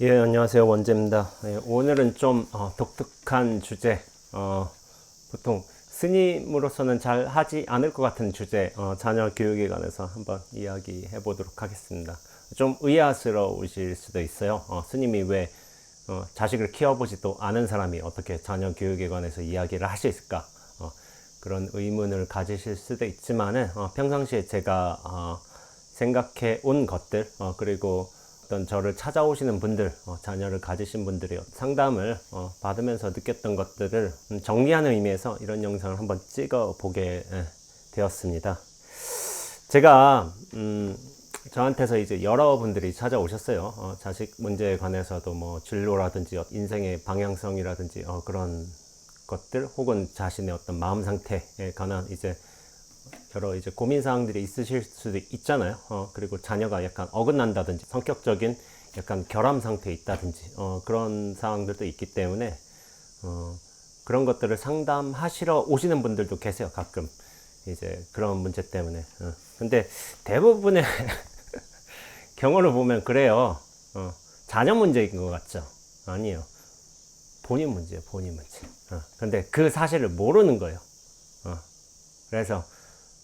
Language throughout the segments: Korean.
예, 안녕하세요. 원재입니다. 예, 오늘은 좀 어, 독특한 주제, 어, 보통 스님으로서는 잘 하지 않을 것 같은 주제, 어, 자녀 교육에 관해서 한번 이야기해 보도록 하겠습니다. 좀 의아스러우실 수도 있어요. 어, 스님이 왜 어, 자식을 키워보지도 않은 사람이 어떻게 자녀 교육에 관해서 이야기를 할 수 있을까? 어, 그런 의문을 가지실 수도 있지만은 어, 평상시에 제가 어, 생각해 온 것들 어, 그리고 어떤 저를 찾아오시는 분들 어, 자녀를 가지신 분들의 상담을 어, 받으면서 느꼈던 것들을 음, 정리하는 의미에서 이런 영상을 한번 찍어 보게 예, 되었습니다. 제가 음, 저한테서 이제 여러분들이 찾아오셨어요. 어, 자식 문제에 관해서도 뭐 진로라든지 어, 인생의 방향성이라든지 어, 그런 것들 혹은 자신의 어떤 마음 상태에 관한 이제 여러 이제 고민 사항들이 있으실 수도 있잖아요. 어, 그리고 자녀가 약간 어긋난다든지 성격적인 약간 결함 상태에 있다든지 어, 그런 사항들도 있기 때문에 어, 그런 것들을 상담하시러 오시는 분들도 계세요. 가끔 이제 그런 문제 때문에. 어. 근데 대부분의 경우를 보면 그래요. 어, 자녀 문제인 것 같죠? 아니요. 본인 문제예요. 본인 문제. 어, 근데 그 사실을 모르는 거예요. 어, 그래서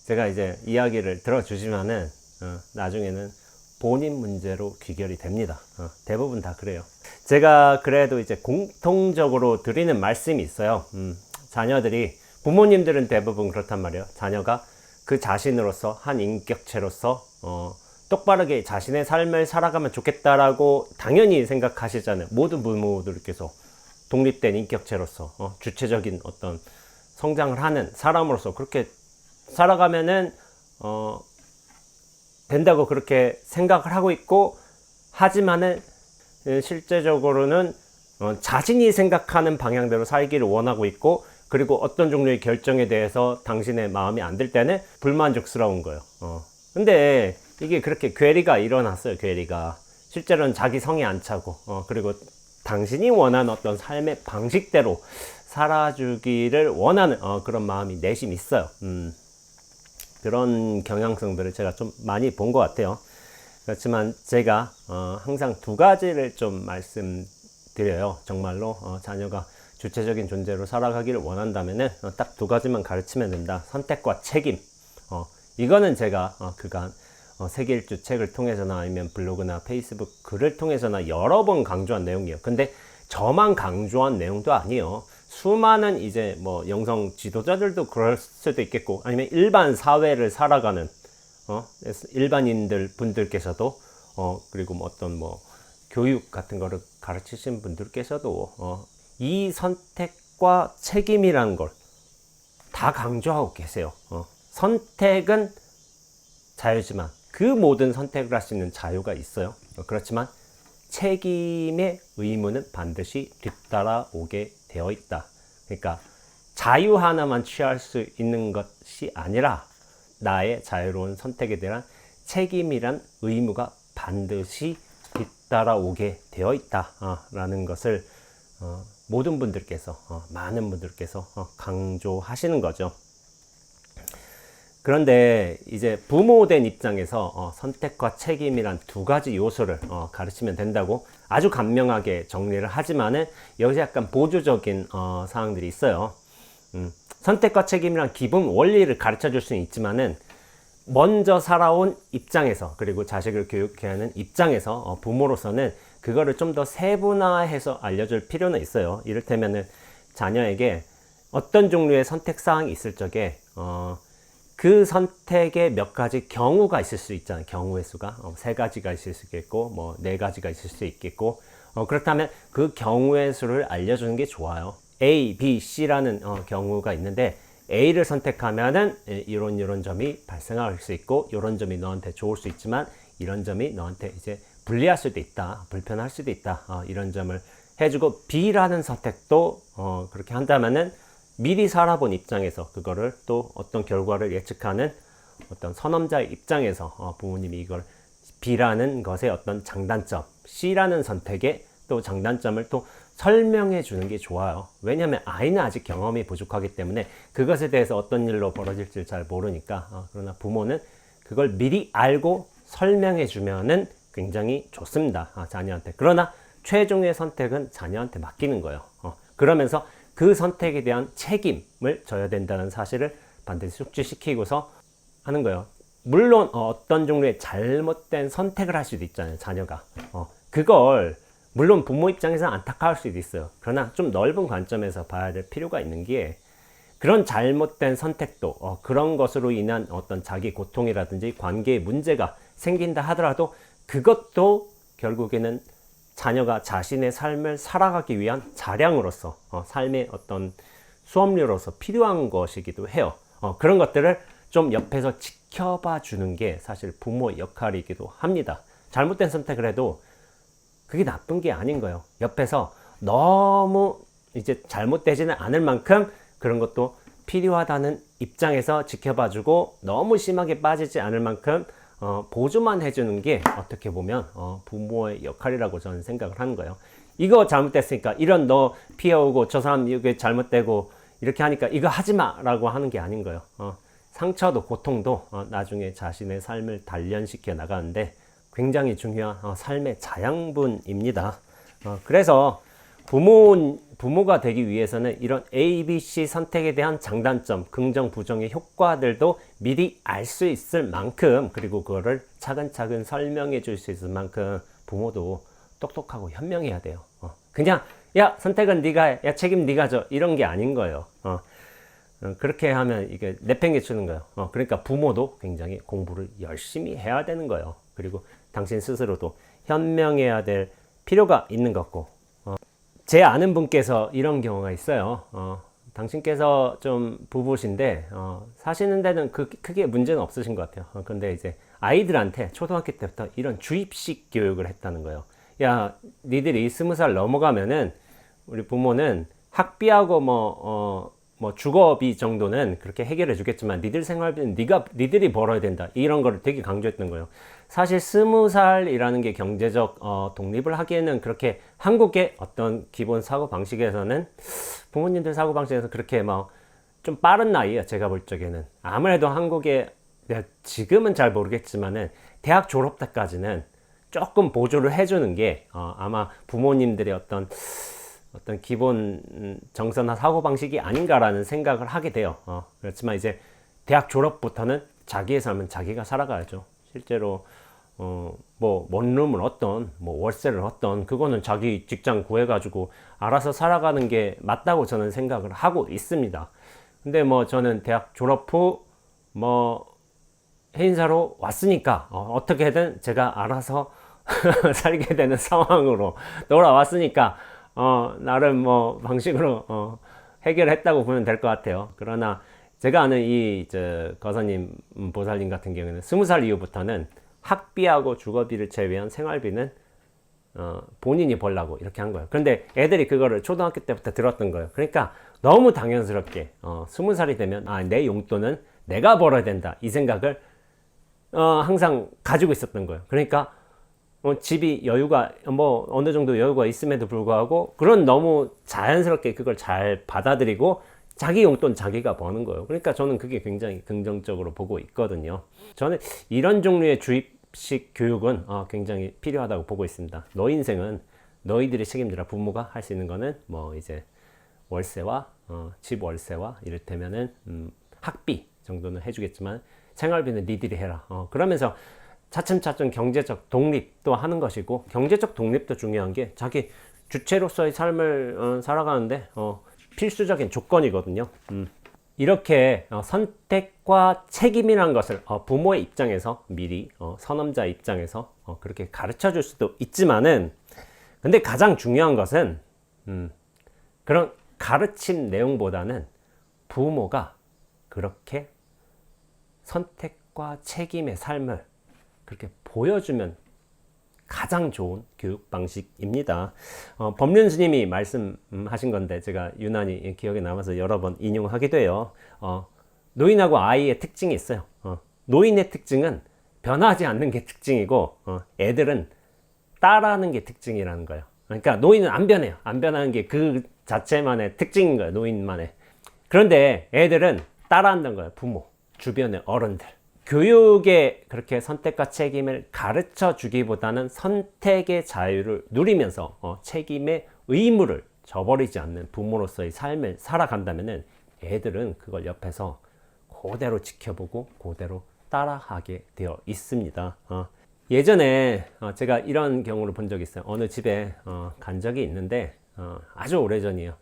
제가 이제 이야기를 들어주시면은 어, 나중에는 본인 문제로 귀결이 됩니다. 어, 대부분 다 그래요. 제가 그래도 이제 공통적으로 드리는 말씀이 있어요. 음, 자녀들이 부모님들은 대부분 그렇단 말이에요. 자녀가 그 자신으로서 한 인격체로서 어, 똑바르게 자신의 삶을 살아가면 좋겠다라고 당연히 생각하시잖아요. 모든 부모들께서 독립된 인격체로서 어, 주체적인 어떤 성장을 하는 사람으로서 그렇게 살아가면은 어 된다고 그렇게 생각을 하고 있고 하지만은 예, 실제적으로는 어, 자신이 생각하는 방향대로 살기를 원하고 있고 그리고 어떤 종류의 결정에 대해서 당신의 마음이 안 들 때는 불만족스러운 거예요. 어. 근데 이게 그렇게 괴리가 일어났어요. 괴리가 실제로는 자기 성에 안 차고 어, 그리고 당신이 원하는 어떤 삶의 방식대로 살아주기를 원하는 어, 그런 마음이 내심 있어요. 음. 그런 경향성들을 제가 좀 많이 본 것 같아요. 그렇지만 제가 어, 항상 두 가지를 좀 말씀드려요. 정말로 어, 자녀가 주체적인 존재로 살아가기를 원한다면은 어, 딱두 가지만 가르치면 된다. 선택과 책임. 어, 이거는 제가 어, 그간 어, 세계일주 책을 통해서나 아니면 블로그나 페이스북 글을 통해서나 여러 번 강조한 내용이에요. 근데 저만 강조한 내용도 아니에요. 수많은 이제 뭐 영성 지도자들도 그럴 수도 있겠고 아니면 일반 사회를 살아가는 어 일반인들 분들께서도 어 그리고 뭐 어떤 뭐 교육 같은 거를 가르치신 분들께서도 어 이 선택과 책임이라는 걸 다 강조하고 계세요. 어 선택은 자유지만 그 모든 선택을 할 수 있는 자유가 있어요. 어, 그렇지만 책임의 의무는 반드시 뒤따라오게 되어 있다. 그러니까 자유 하나만 취할 수 있는 것이 아니라 나의 자유로운 선택에 대한 책임이란 의무가 반드시 뒤따라오게 되어 있다라는 것을 어, 모든 분들께서 어, 많은 분들께서 어, 강조하시는 거죠. 그런데 이제 부모된 입장에서 어, 선택과 책임이란 두 가지 요소를 어, 가르치면 된다고 아주 간명하게 정리를 하지만은 여기서 약간 보조적인 어, 사항들이 있어요. 음, 선택과 책임이란 기본 원리를 가르쳐 줄 수는 있지만은 먼저 살아온 입장에서 그리고 자식을 교육해야 하는 입장에서 어, 부모로서는 그거를 좀 더 세분화해서 알려줄 필요는 있어요. 이를테면은 자녀에게 어떤 종류의 선택 사항이 있을 적에 어, 그 선택에 몇 가지 경우가 있을 수 있잖아요. 경우의 수가 어, 세 가지가 있을 수 있겠고, 뭐 네 가지가 있을 수 있겠고, 어, 그렇다면 그 경우의 수를 알려주는 게 좋아요. A, B, C라는 어, 경우가 있는데 A를 선택하면은 예, 이런 이런 점이 발생할 수 있고, 이런 점이 너한테 좋을 수 있지만 이런 점이 너한테 이제 불리할 수도 있다, 불편할 수도 있다. 어, 이런 점을 해주고 B라는 선택도 어, 그렇게 한다면은 미리 살아본 입장에서 그거를 또 어떤 결과를 예측하는 어떤 선험자의 입장에서 어, 부모님이 이걸 B라는 것의 어떤 장단점, C라는 선택의 또 장단점을 또 설명해 주는 게 좋아요. 왜냐하면 아이는 아직 경험이 부족하기 때문에 그것에 대해서 어떤 일로 벌어질지 잘 모르니까 어, 그러나 부모는 그걸 미리 알고 설명해 주면은 굉장히 좋습니다. 아, 자녀한테. 그러나 최종의 선택은 자녀한테 맡기는 거예요. 어, 그러면서 그 선택에 대한 책임을 져야 된다는 사실을 반드시 숙지시키고서 하는 거예요. 물론 어, 어떤 종류의 잘못된 선택을 할 수도 있잖아요, 자녀가. 어, 그걸 물론 부모 입장에서는 안타까울 수도 있어요. 그러나 좀 넓은 관점에서 봐야 될 필요가 있는 게 그런 잘못된 선택도 어, 그런 것으로 인한 어떤 자기 고통이라든지 관계의 문제가 생긴다 하더라도 그것도 결국에는 자녀가 자신의 삶을 살아가기 위한 자량으로서 어, 삶의 어떤 수업료로서 필요한 것이기도 해요. 어, 그런 것들을 좀 옆에서 지켜봐 주는 게 사실 부모의 역할이기도 합니다. 잘못된 선택을 해도 그게 나쁜 게 아닌 거예요. 옆에서 너무 이제 잘못되지는 않을 만큼 그런 것도 필요하다는 입장에서 지켜봐주고 너무 심하게 빠지지 않을 만큼 어, 보조만 해주는 게 어떻게 보면 어, 부모의 역할이라고 저는 생각을 하는 거예요. 이거 잘못됐으니까 이런 너 피해오고 저 사람 이게 잘못되고 이렇게 하니까 이거 하지 마라고 하는 게 아닌 거예요. 어, 상처도 고통도 어, 나중에 자신의 삶을 단련시켜 나가는데 굉장히 중요한 어, 삶의 자양분입니다. 어, 그래서 부모, 부모가 되기 위해서는 이런 A, B, C 선택에 대한 장단점, 긍정, 부정의 효과들도 미리 알 수 있을 만큼, 그리고 그거를 차근차근 설명해 줄 수 있을 만큼 부모도 똑똑하고 현명해야 돼요. 어, 그냥, 야, 선택은 네가 해. 야, 책임 네가 져. 이런 게 아닌 거예요. 어, 어, 그렇게 하면 이게 내팽개치는 거예요. 어, 그러니까 부모도 굉장히 공부를 열심히 해야 되는 거예요. 그리고 당신 스스로도 현명해야 될 필요가 있는 거고, 제 아는 분께서 이런 경우가 있어요. 어, 당신께서 좀 부부신데 어, 사시는 데는 그, 크게 문제는 없으신 것 같아요. 어, 근데 이제 아이들한테 초등학교 때부터 이런 주입식 교육을 했다는 거예요. 야, 니들이 스무 살 넘어가면은 우리 부모는 학비하고 뭐, 어, 뭐 주거비 정도는 그렇게 해결해 주겠지만 니들 생활비는 네가 니들이 벌어야 된다 이런 거를 되게 강조했던 거예요. 사실 스무 살이라는 게 경제적 어, 독립을 하기에는 그렇게 한국의 어떤 기본 사고 방식에서는 부모님들 사고 방식에서 그렇게 막 좀 빠른 나이에요. 제가 볼 적에는 아무래도 한국의 내가 지금은 잘 모르겠지만은 대학 졸업 때까지는 조금 보조를 해주는 게 어, 아마 부모님들의 어떤 어떤 기본 음, 정서나 사고 방식이 아닌가라는 생각을 하게 돼요. 어, 그렇지만 이제 대학 졸업부터는 자기의 삶은 자기가 살아가야죠. 실제로 어, 뭐 원룸을 어떤 뭐 월세를 어떤 그거는 자기 직장 구해가지고 알아서 살아가는 게 맞다고 저는 생각을 하고 있습니다. 근데 뭐 저는 대학 졸업 후 뭐 해인사로 왔으니까 어, 떻게든 제가 알아서 살게 되는 상황으로 돌아왔으니까 어, 나름 뭐 방식으로 어, 해결했다고 보면 될 것 같아요. 그러나 제가 아는 이 저, 거사님 음, 보살님 같은 경우는 스무 살 이후부터는 학비하고 주거비를 제외한 생활비는 어, 본인이 벌라고 이렇게 한 거예요. 그런데 애들이 그거를 초등학교 때부터 들었던 거예요. 그러니까 너무 당연스럽게 어, 스무 살이 되면 아, 내 용돈은 내가 벌어야 된다 이 생각을 어, 항상 가지고 있었던 거예요. 그러니까 어, 집이 여유가 뭐 어느 정도 여유가 있음에도 불구하고 그런 너무 자연스럽게 그걸 잘 받아들이고 자기 용돈 자기가 버는 거예요. 그러니까 저는 그게 굉장히 긍정적으로 보고 있거든요. 저는 이런 종류의 주입식 교육은 어, 굉장히 필요하다고 보고 있습니다. 너 인생은 너희들이 책임지라 부모가 할 수 있는 거는 뭐 이제 월세와 어, 집 월세와 이를테면은 음, 학비 정도는 해주겠지만 생활비는 니들이 해라. 어, 그러면서 차츰차츰 경제적 독립도 하는 것이고 경제적 독립도 중요한 게 자기 주체로서의 삶을 어, 살아가는데 어, 필수적인 조건이거든요. 음. 이렇게 어, 선택과 책임이라는 것을 어, 부모의 입장에서 미리 어, 선험자 입장에서 어, 그렇게 가르쳐 줄 수도 있지만은 근데 가장 중요한 것은 음, 그런 가르친 내용보다는 부모가 그렇게 선택과 책임의 삶을 그렇게 보여주면 가장 좋은 교육 방식입니다. 어, 법륜 스님이 말씀하신 건데 제가 유난히 기억에 남아서 여러 번 인용하게 돼요. 어, 노인하고 아이의 특징이 있어요. 어, 노인의 특징은 변하지 않는 게 특징이고 어, 애들은 따라하는 게 특징이라는 거예요. 그러니까 노인은 안 변해요. 안 변하는 게 그 자체만의 특징인 거예요. 노인만의. 그런데 애들은 따라한다는 거예요. 부모, 주변의 어른들. 교육의 그렇게 선택과 책임을 가르쳐 주기보다는 선택의 자유를 누리면서 어, 책임의 의무를 저버리지 않는 부모로서의 삶을 살아간다면은 애들은 그걸 옆에서 그대로 지켜보고 그대로 따라하게 되어 있습니다. 어. 예전에 어, 제가 이런 경우를 본 적이 있어요. 어느 집에 어, 간 적이 있는데 어, 아주 오래전이에요.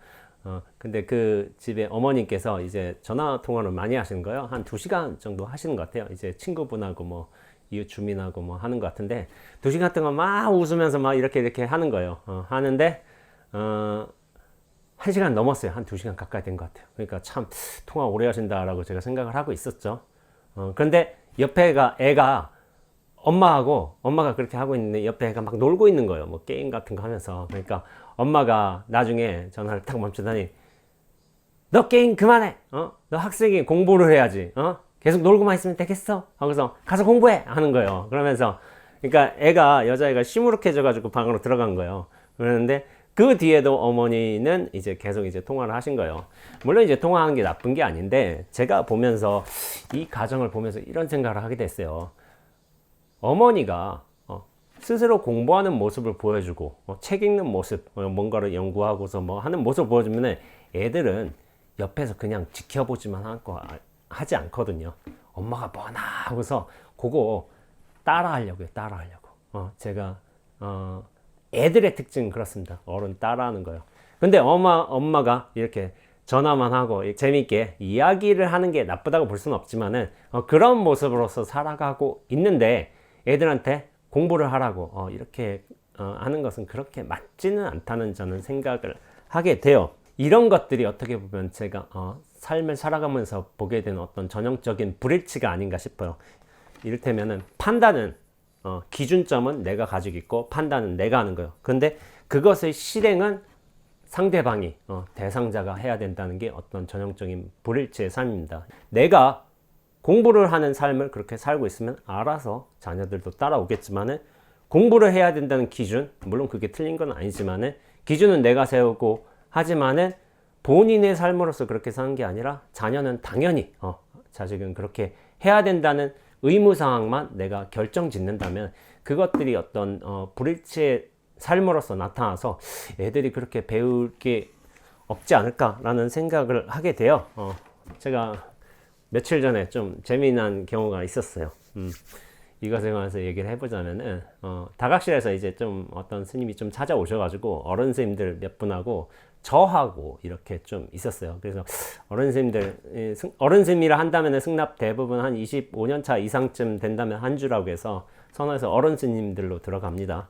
어, 근데 그 집에 어머님께서 이제 전화 통화를 많이 하시는 거예요. 한 두 시간 정도 하시는 것 같아요. 이제 친구분하고 뭐 이웃 주민하고 뭐 하는 것 같은데 두 시간 동안 막 웃으면서 막 이렇게 이렇게 하는 거예요. 어, 하는데 어, 한 시간 넘었어요. 한 두 시간 가까이 된 것 같아요. 그러니까 참 통화 오래 하신다라고 제가 생각을 하고 있었죠. 어, 그런데 옆에가 애가 엄마하고 엄마가 그렇게 하고 있는데 옆에 애가 막 놀고 있는 거예요. 뭐 게임 같은 거 하면서. 그러니까 엄마가 나중에 전화를 탁 멈추더니 너 게임 그만해. 어? 너 학생이 공부를 해야지. 어? 계속 놀고만 있으면 되겠어. 하고서 가서 공부해 하는 거예요. 그러면서 그러니까 애가 여자애가 시무룩해져 가지고 방으로 들어간 거예요. 그러는데 그 뒤에도 어머니는 이제 계속 이제 통화를 하신 거예요. 물론 이제 통화한 게 나쁜 게 아닌데 제가 보면서 이 가정을 보면서 이런 생각을 하게 됐어요. 어머니가 어, 스스로 공부하는 모습을 보여주고 어, 책 읽는 모습, 어, 뭔가를 연구하고서 뭐 하는 모습을 보여주면 애들은 옆에서 그냥 지켜보지만 할 거 하지 않거든요. 엄마가 뭐나 하고서 그거 따라하려고요. 따라하려고. 어, 제가 어, 애들의 특징은 그렇습니다. 어른 따라하는 거요. 근데 엄마 엄마가 이렇게 전화만 하고 재미있게 이야기를 하는 게 나쁘다고 볼 수는 없지만은 어, 그런 모습으로서 살아가고 있는데 애들한테 공부를 하라고 어, 이렇게 어, 하는 것은 그렇게 맞지는 않다는 저는 생각을 하게 돼요. 이런 것들이 어떻게 보면 제가 어, 삶을 살아가면서 보게 되는 어떤 전형적인 불일치가 아닌가 싶어요. 이를테면은 판단은 어, 기준점은 내가 가지고 있고 판단은 내가 하는 거예요. 근데 그것의 실행은 상대방이 어, 대상자가 해야 된다는 게 어떤 전형적인 불일치의 삶입니다. 내가 공부를 하는 삶을 그렇게 살고 있으면 알아서 자녀들도 따라오겠지만은 공부를 해야 된다는 기준, 물론 그게 틀린 건 아니지만은 기준은 내가 세우고 하지만은 본인의 삶으로서 그렇게 사는 게 아니라 자녀는 당연히 어, 자식은 그렇게 해야 된다는 의무 사항만 내가 결정 짓는다면 그것들이 어떤 어, 불일치의 삶으로서 나타나서 애들이 그렇게 배울 게 없지 않을까라는 생각을 하게 돼요. 어, 제가 며칠 전에 좀 재미난 경우가 있었어요. 음, 이것에 관해서 얘기를 해보자면은 어, 다각실에서 이제 좀 어떤 스님이 좀 찾아오셔가지고 어른 스님들 몇 분하고 저하고 이렇게 좀 있었어요. 그래서 어른 스님들 어른 스님이라 한다면은 승납 대부분 한 25년 차 이상쯤 된다면 한 주라고 해서 선호해서 어른 스님들로 들어갑니다.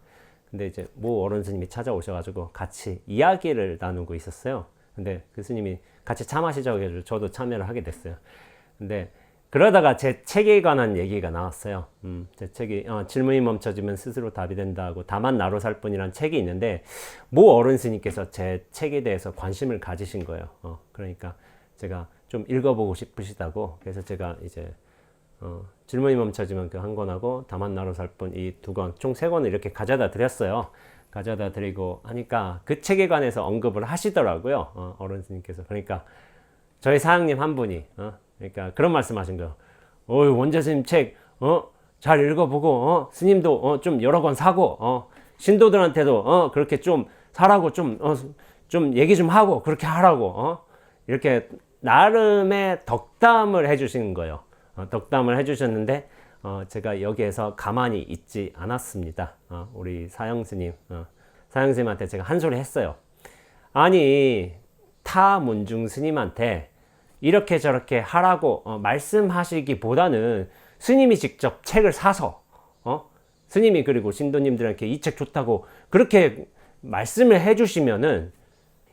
근데 이제 모 어른 스님이 찾아오셔가지고 같이 이야기를 나누고 있었어요. 근데 그 스님이 같이 참하시자고 해가지고 저도 참여를 하게 됐어요. 근데 그러다가 제 책에 관한 얘기가 나왔어요. 음, 제 책이 어, 질문이 멈춰지면 스스로 답이 된다고 다만 나로 살 뿐이란 책이 있는데 모 어른 스님께서 제 책에 대해서 관심을 가지신 거예요. 어, 그러니까 제가 좀 읽어보고 싶으시다고 그래서 제가 이제 어, 질문이 멈춰지면 그 한 권하고 다만 나로 살 뿐 이 두 권, 총 세 권을 이렇게 가져다 드렸어요. 가져다 드리고 하니까 그 책에 관해서 언급을 하시더라고요. 어, 어른 스님께서. 그러니까 저희 사장님 한 분이 어, 그러니까 그런 말씀하신 거예요. 어이 원재 스님 책 어? 잘 읽어보고 어? 스님도 어? 좀 여러 권 사고 어? 신도들한테도 어? 그렇게 좀 사라고 좀, 어? 좀 얘기 좀 하고 그렇게 하라고 어? 이렇게 나름의 덕담을 해주신 거예요. 어, 덕담을 해주셨는데 어, 제가 여기에서 가만히 있지 않았습니다. 어, 우리 사형 스님, 어, 사형 스님한테 제가 한 소리 했어요. 아니 타 문중 스님한테 이렇게 저렇게 하라고 어, 말씀하시기보다는 스님이 직접 책을 사서 어? 스님이 그리고 신도님들에게 이책 좋다고 그렇게 말씀을 해주시면은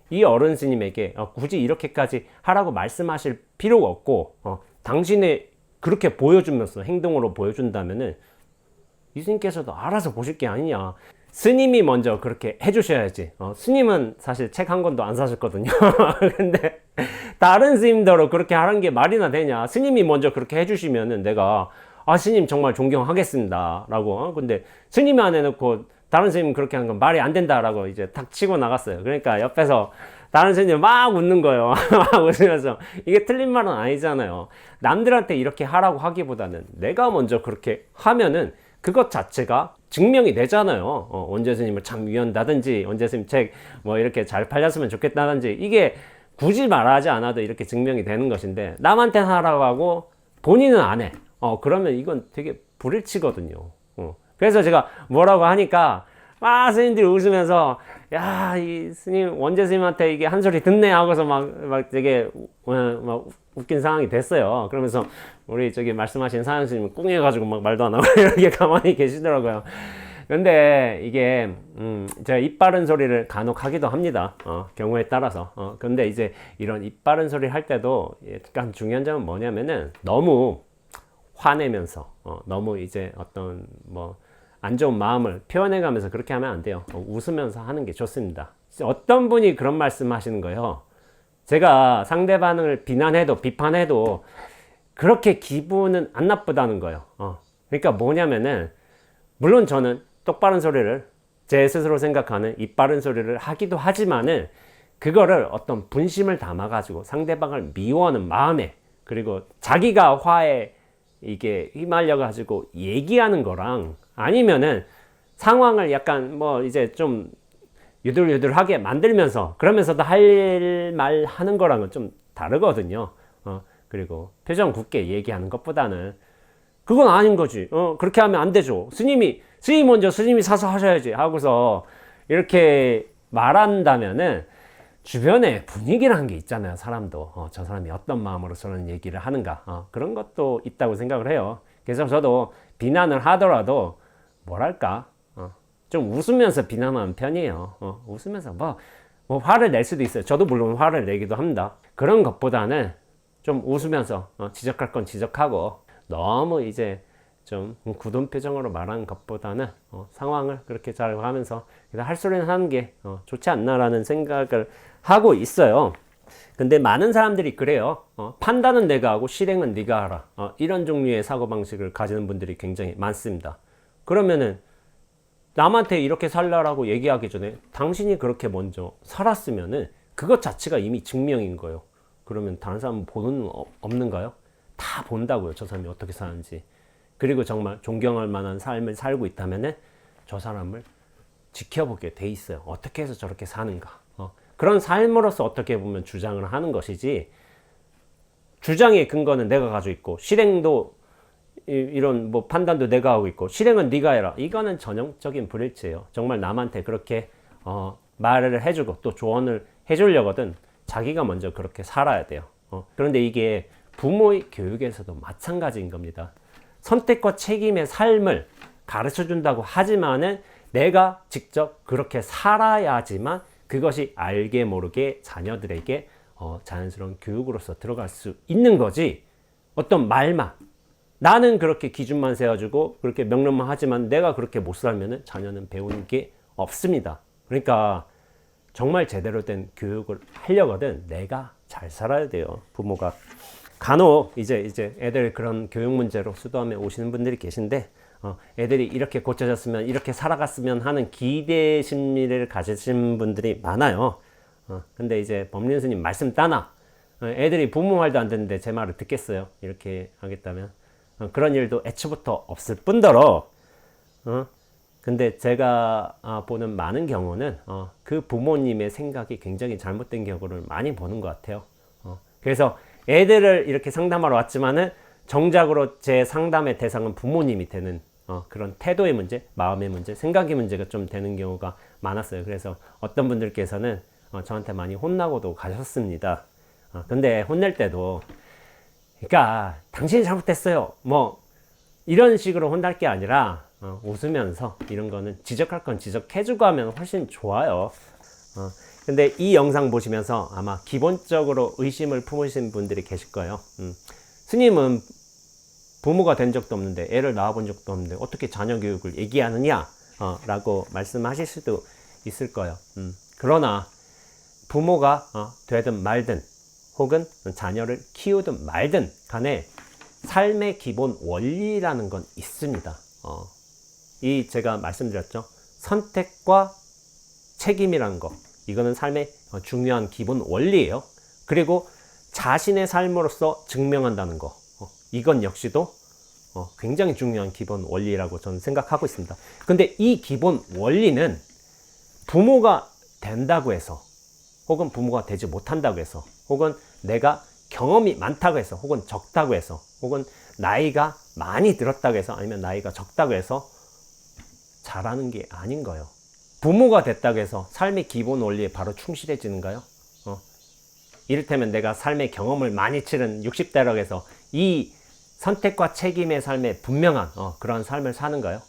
이 어른 스님에게 어, 굳이 이렇게까지 하라고 말씀하실 필요가 없고 어, 당신의 그렇게 보여주면서 행동으로 보여준다면은 이 스님께서도 알아서 보실 게 아니냐. 스님이 먼저 그렇게 해주셔야지. 어, 스님은 사실 책 한 권도 안 사셨거든요. 근데 다른 스님들로 그렇게 하는 게 말이나 되냐. 스님이 먼저 그렇게 해주시면은 내가 아 스님 정말 존경하겠습니다. 라고. 어? 근데 스님이 안 해놓고 다른 선생님 그렇게 하는 건 말이 안 된다라고 이제 탁 치고 나갔어요. 그러니까 옆에서 다른 선생님 막 웃는 거예요. 막 웃으면서 이게 틀린 말은 아니잖아요. 남들한테 이렇게 하라고 하기보다는 내가 먼저 그렇게 하면은 그것 자체가 증명이 되잖아요. 어, 원재 스님을 참 위한다든지 원재 스님 책 뭐 이렇게 잘 팔렸으면 좋겠다든지 이게 굳이 말하지 않아도 이렇게 증명이 되는 것인데 남한테 하라고 하고 본인은 안 해. 어 그러면 이건 되게 불일치거든요. 어. 그래서 제가 뭐라고 하니까 막 스님들이 웃으면서 야 이 스님 원재 스님한테 이게 한 소리 듣네 하고서 막 막 되게 어, 막 웃긴 상황이 됐어요. 그러면서 우리 저기 말씀하신 사연 스님은 꿍해가지고 막 말도 안 하고 이렇게 가만히 계시더라고요. 근데 이게 음 제가 입 바른 소리를 간혹 하기도 합니다. 어, 경우에 따라서. 어, 근데 이제 이런 입 바른 소리 할 때도 약간 중요한 점은 뭐냐면은 너무 화내면서 어, 너무 이제 어떤 뭐 안 좋은 마음을 표현해가면서 그렇게 하면 안 돼요. 어, 웃으면서 하는 게 좋습니다. 어떤 분이 그런 말씀 하시는 거예요. 제가 상대방을 비난해도 비판해도 그렇게 기분은 안 나쁘다는 거예요. 어. 그러니까 뭐냐면은 물론 저는 똑바른 소리를 제 스스로 생각하는 입 바른 소리를 하기도 하지만은 그거를 어떤 분심을 담아 가지고 상대방을 미워하는 마음에 그리고 자기가 화에 이게 휘말려 가지고 얘기하는 거랑 아니면은 상황을 약간 뭐 이제 좀 유들유들하게 만들면서 그러면서도 할 말 하는 거랑은 좀 다르거든요. 어, 그리고 표정 굳게 얘기하는 것보다는 그건 아닌 거지. 어, 그렇게 하면 안 되죠. 스님이, 스님 먼저 스님이 사서 하셔야지. 하고서 이렇게 말한다면은 주변에 분위기라는 게 있잖아요. 사람도. 어, 저 사람이 어떤 마음으로 저런 얘기를 하는가. 어, 그런 것도 있다고 생각을 해요. 그래서 저도 비난을 하더라도 뭐랄까. 어, 좀 웃으면서 비난하는 편이에요. 어, 웃으면서 뭐, 뭐 화를 낼 수도 있어요. 저도 물론 화를 내기도 합니다. 그런 것보다는 좀 웃으면서 어, 지적할 건 지적하고 너무 이제 좀 굳은 표정으로 말하는 것보다는 어, 상황을 그렇게 잘 하면서 할 소리는 하는 게 어, 좋지 않나라는 생각을 하고 있어요. 근데 많은 사람들이 그래요. 어, 판단은 내가 하고 실행은 네가 하라. 어, 이런 종류의 사고 방식을 가지는 분들이 굉장히 많습니다. 그러면은 남한테 이렇게 살라라고 얘기하기 전에 당신이 그렇게 먼저 살았으면은 그것 자체가 이미 증명인 거예요. 그러면 다른 사람은 보는 눈 어- 없는가요? 다 본다고요. 저 사람이 어떻게 사는지. 그리고 정말 존경할 만한 삶을 살고 있다면은 저 사람을 지켜보게 돼 있어요. 어떻게 해서 저렇게 사는가. 어, 그런 삶으로서 어떻게 보면 주장을 하는 것이지 주장의 근거는 내가 가지고 있고 실행도 이, 런 뭐 판단도 내가 하고 있고 실행은 네가 해라. 이거는 전형적인 불일치예요. 정말 남한테 그렇게 어, 말을 해주고 또 조언을 해주려거든 자기가 먼저 그렇게 살아야 돼요. 어, 그런데 이게 부모의 교육에서도 마찬가지인 겁니다. 선택과 책임의 삶을 가르쳐 준다고 하지만은 내가 직접 그렇게 살아야지만 그것이 알게 모르게 자녀들에게 어, 자연스러운 교육으로서 들어갈 수 있는 거지. 어떤 말만 나는 그렇게 기준만 세워주고 그렇게 명령만 하지만 내가 그렇게 못 살면은 자녀는 배우는 게 없습니다. 그러니까 정말 제대로 된 교육을 하려거든 내가 잘 살아야 돼요. 부모가 간혹 이제 이제 애들 그런 교육 문제로 수도함에 오시는 분들이 계신데 어, 애들이 이렇게 고쳐졌으면 이렇게 살아갔으면 하는 기대 심리를 가지신 분들이 많아요. 어, 근데 이제 법륜 스님 말씀 따나 어, 애들이 부모 말도 안 듣는데 제 말을 듣겠어요. 이렇게 하겠다면 어, 그런 일도 애초부터 없을 뿐더러 어, 근데 제가 아, 보는 많은 경우는 어, 그 부모님의 생각이 굉장히 잘못된 경우를 많이 보는 것 같아요. 어, 그래서 애들을 이렇게 상담하러 왔지만은 정작으로 제 상담의 대상은 부모님이 되는 어, 그런 태도의 문제, 마음의 문제, 생각의 문제가 좀 되는 경우가 많았어요. 그래서 어떤 분들께서는 어, 저한테 많이 혼나고도 가셨습니다. 어, 근데 혼낼 때도 그러니까 당신이 잘못했어요. 뭐 이런 식으로 혼날 게 아니라 어, 웃으면서 이런 거는 지적할 건 지적해주고 하면 훨씬 좋아요. 어, 근데 이 영상 보시면서 아마 기본적으로 의심을 품으신 분들이 계실 거예요. 음, 스님은 부모가 된 적도 없는데 애를 낳아본 적도 없는데 어떻게 자녀 교육을 얘기하느냐 어, 라고 말씀하실 수도 있을 거예요. 음, 그러나 부모가 어, 되든 말든 혹은 자녀를 키우든 말든 간에 삶의 기본 원리라는 건 있습니다. 어, 이 제가 말씀드렸죠. 선택과 책임이라는 거. 이거는 삶의 어, 중요한 기본 원리예요. 그리고 자신의 삶으로서 증명한다는 거. 어, 이건 역시도 어, 굉장히 중요한 기본 원리라고 저는 생각하고 있습니다. 근데 이 기본 원리는 부모가 된다고 해서 혹은 부모가 되지 못한다고 해서 혹은 내가 경험이 많다고 해서 혹은 적다고 해서 혹은 나이가 많이 들었다고 해서 아니면 나이가 적다고 해서 잘하는 게 아닌 거예요. 부모가 됐다고 해서 삶의 기본 원리에 바로 충실해지는가요? 어. 이를테면 내가 삶의 경험을 많이 치른 60대라고 해서 이 선택과 책임의 삶에 분명한 어, 그런 삶을 사는가요?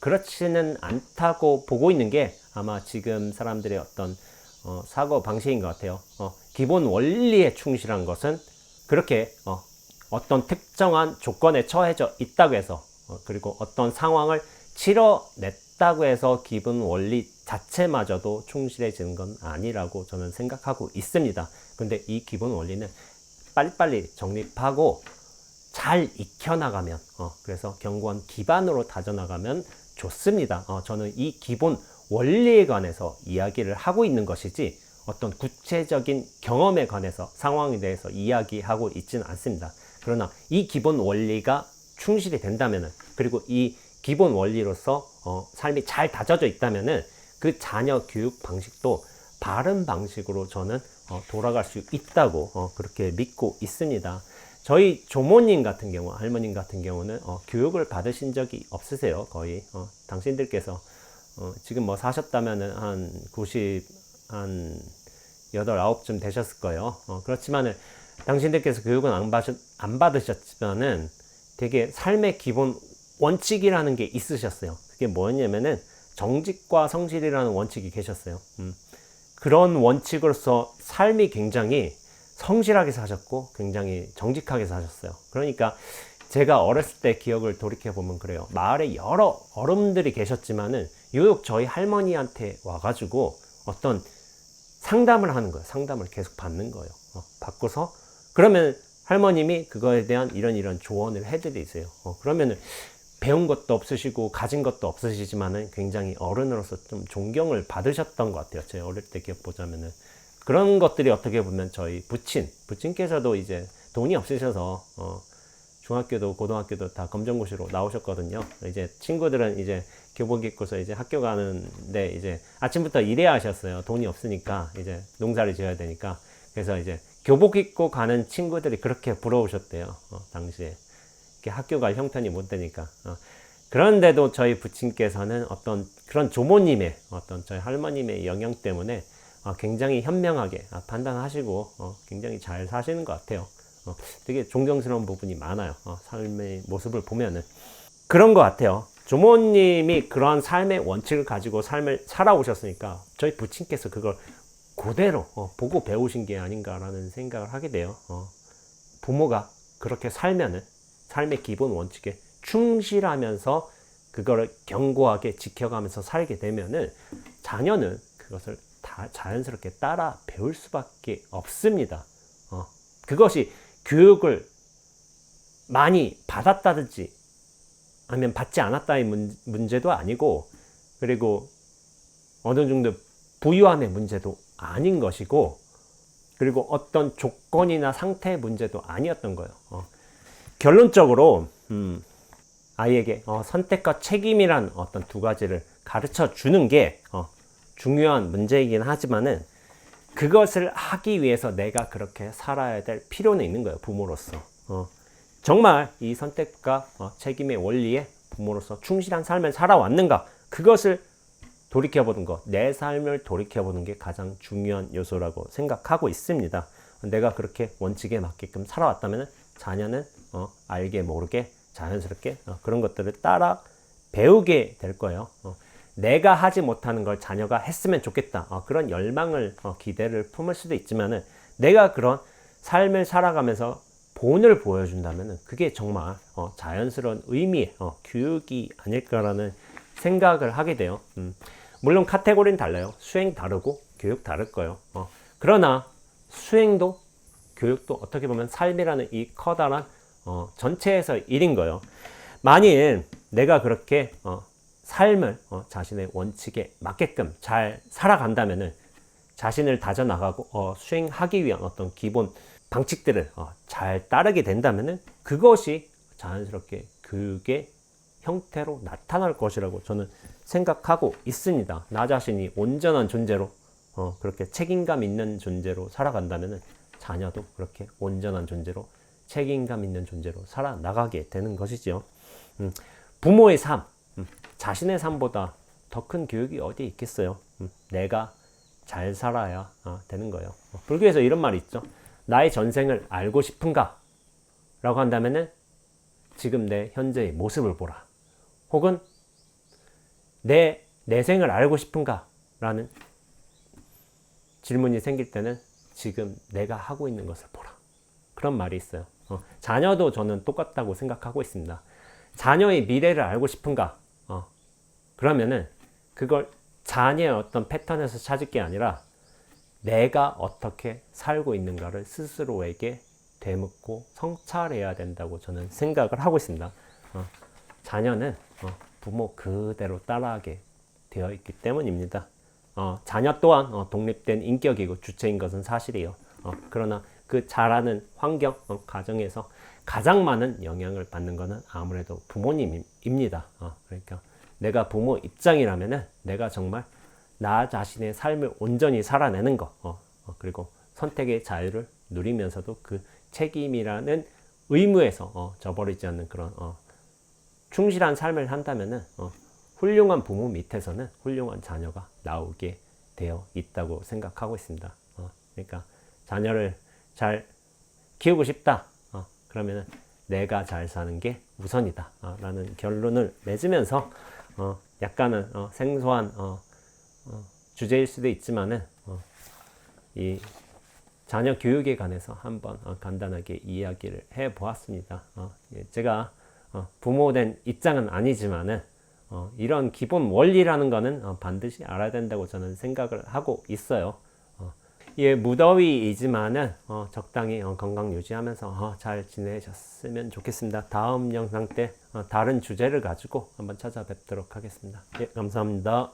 그렇지는 않다고 보고 있는 게 아마 지금 사람들의 어떤 어, 사고 방식인 것 같아요. 어, 기본 원리에 충실한 것은 그렇게 어, 어떤 특정한 조건에 처해져 있다고 해서 어, 그리고 어떤 상황을 치러냈다고 해서 기본 원리 자체마저도 충실해지는 건 아니라고 저는 생각하고 있습니다. 근데 이 기본 원리는 빨리빨리 정립하고 잘 익혀나가면 어, 그래서 견고한 기반으로 다져나가면 좋습니다. 어, 저는 이 기본 원리에 관해서 이야기를 하고 있는 것이지 어떤 구체적인 경험에 관해서 상황에 대해서 이야기하고 있지는 않습니다. 그러나 이 기본 원리가 충실이 된다면은 그리고 이 기본 원리로서 어, 삶이 잘 다져져 있다면은 그 자녀 교육 방식도 바른 방식으로 저는 어, 돌아갈 수 있다고 어, 그렇게 믿고 있습니다. 저희 조모님 같은 경우, 할머님 같은 경우는 어, 교육을 받으신 적이 없으세요. 거의 어, 당신들께서 어, 지금 뭐 사셨다면은 한 90, 한 8, 9쯤 되셨을 거예요. 어, 그렇지만은 당신들께서 교육은 안, 받으, 안 받으셨지만은 되게 삶의 기본 원칙이라는 게 있으셨어요. 그게 뭐였냐면은 정직과 성실이라는 원칙이 계셨어요. 음. 그런 원칙으로서 삶이 굉장히 성실하게 사셨고 굉장히 정직하게 사셨어요. 그러니까 제가 어렸을 때 기억을 돌이켜 보면 그래요. 마을에 여러 어른들이 계셨지만은 유독 저희 할머니한테 와가지고 어떤 상담을 하는 거예요. 상담을 계속 받는 거예요. 어, 받고서 그러면 할머님이 그거에 대한 이런 이런 조언을 해드리세요. 어, 그러면은 배운 것도 없으시고 가진 것도 없으시지만은 굉장히 어른으로서 좀 존경을 받으셨던 것 같아요. 제 어릴 때 기억 보자면은 그런 것들이 어떻게 보면 저희 부친 부친께서도 이제 돈이 없으셔서 어, 중학교도 고등학교도 다 검정고시로 나오셨거든요. 이제 친구들은 이제 교복 입고서 이제 학교 가는데 이제 아침부터 일해야 하셨어요. 돈이 없으니까 이제 농사를 지어야 되니까 그래서 이제 교복 입고 가는 친구들이 그렇게 부러우셨대요. 어, 당시에. 이렇게 학교 갈 형편이 못 되니까. 어. 그런데도 저희 부친께서는 어떤 그런 조모님의 어떤 저희 할머님의 영향 때문에 어, 굉장히 현명하게 아, 판단하시고 어, 굉장히 잘 사시는 것 같아요. 어, 되게 존경스러운 부분이 많아요. 어, 삶의 모습을 보면은 그런 것 같아요. 조모님이 그러한 삶의 원칙을 가지고 삶을 살아오셨으니까 저희 부친께서 그걸 그대로 어, 보고 배우신 게 아닌가라는 생각을 하게 돼요. 어, 부모가 그렇게 살면은 삶의 기본 원칙에 충실하면서 그거를 견고하게 지켜가면서 살게 되면은 자녀는 그것을 다 자연스럽게 따라 배울 수밖에 없습니다. 어, 그것이 교육을 많이 받았다든지 아니면 받지 않았다의 문, 문제도 아니고 그리고 어느 정도 부유함의 문제도 아닌 것이고 그리고 어떤 조건이나 상태의 문제도 아니었던 거예요. 어. 결론적으로 음, 아이에게 어, 선택과 책임이란 어떤 두 가지를 가르쳐 주는 게 어, 중요한 문제이긴 하지만은 그것을 하기 위해서 내가 그렇게 살아야 될 필요는 있는 거예요 부모로서 어, 정말 이 선택과 어, 책임의 원리에 부모로서 충실한 삶을 살아왔는가 그것을 돌이켜보는 것, 내 삶을 돌이켜보는 게 가장 중요한 요소라고 생각하고 있습니다. 내가 그렇게 원칙에 맞게끔 살아왔다면 자녀는 어, 알게 모르게 자연스럽게 어, 그런 것들을 따라 배우게 될 거예요. 어, 내가 하지 못하는 걸 자녀가 했으면 좋겠다. 어, 그런 열망을 어, 기대를 품을 수도 있지만은 내가 그런 삶을 살아가면서 본을 보여준다면은 그게 정말 어, 자연스러운 의미의 어, 교육이 아닐까라는 생각을 하게 돼요. 음. 물론 카테고리는 달라요. 수행 다르고 교육 다를 거예요. 어. 그러나 수행도 교육도 어떻게 보면 삶이라는 이 커다란 어, 전체에서 일인 거예요. 만일 내가 그렇게 어, 삶을 어, 자신의 원칙에 맞게끔 잘 살아간다면은 자신을 다져 나가고 어, 수행하기 위한 어떤 기본 방식들을 어, 잘 따르게 된다면은 그것이 자연스럽게 교육의 형태로 나타날 것이라고 저는 생각하고 있습니다. 나 자신이 온전한 존재로 어, 그렇게 책임감 있는 존재로 살아간다면은 자녀도 그렇게 온전한 존재로 책임감 있는 존재로 살아나가게 되는 것이죠. 음, 부모의 삶, 음, 자신의 삶보다 더 큰 교육이 어디 있겠어요? 음, 내가 잘 살아야 어, 되는 거예요. 어, 불교에서 이런 말이 있죠. 나의 전생을 알고 싶은가? 라고 한다면은 지금 내 현재의 모습을 보라. 혹은 내 내생을 알고 싶은가? 라는 질문이 생길 때는 지금 내가 하고 있는 것을 보라. 그런 말이 있어요. 어, 자녀도 저는 똑같다고 생각하고 있습니다. 자녀의 미래를 알고 싶은가? 어, 그러면은 그걸 자녀의 어떤 패턴에서 찾을 게 아니라 내가 어떻게 살고 있는가를 스스로에게 되묻고 성찰해야 된다고 저는 생각을 하고 있습니다. 어, 자녀는 어, 부모 그대로 따라하게 되어 있기 때문입니다. 어, 자녀 또한 어, 독립된 인격이고 주체인 것은 사실이에요. 어, 그러나 그 자라는 환경, 어, 가정에서 가장 많은 영향을 받는 것은 아무래도 부모님입니다. 어, 그러니까 내가 부모 입장이라면은 내가 정말 나 자신의 삶을 온전히 살아내는 것, 어, 어, 그리고 선택의 자유를 누리면서도 그 책임이라는 의무에서 어, 저버리지 않는 그런 어, 충실한 삶을 한다면은 어, 훌륭한 부모 밑에서는 훌륭한 자녀가 나오게 되어 있다고 생각하고 있습니다. 어, 그러니까 자녀를 잘 키우고 싶다. 어, 그러면은 내가 잘 사는 게 우선이다. 어, 라는 결론을 맺으면서 어, 약간은 어, 생소한 어, 어, 주제일 수도 있지만은 어, 이 자녀 교육에 관해서 한번 어, 간단하게 이야기를 해 보았습니다. 어, 예, 제가 어, 부모된 입장은 아니지만은 어, 이런 기본 원리라는 거는 어, 반드시 알아야 된다고 저는 생각을 하고 있어요. 어, 예, 무더위이지만은 어, 적당히 어, 건강 유지하면서 어, 잘 지내셨으면 좋겠습니다. 다음 영상 때 어, 다른 주제를 가지고 한번 찾아뵙도록 하겠습니다. 예, 감사합니다.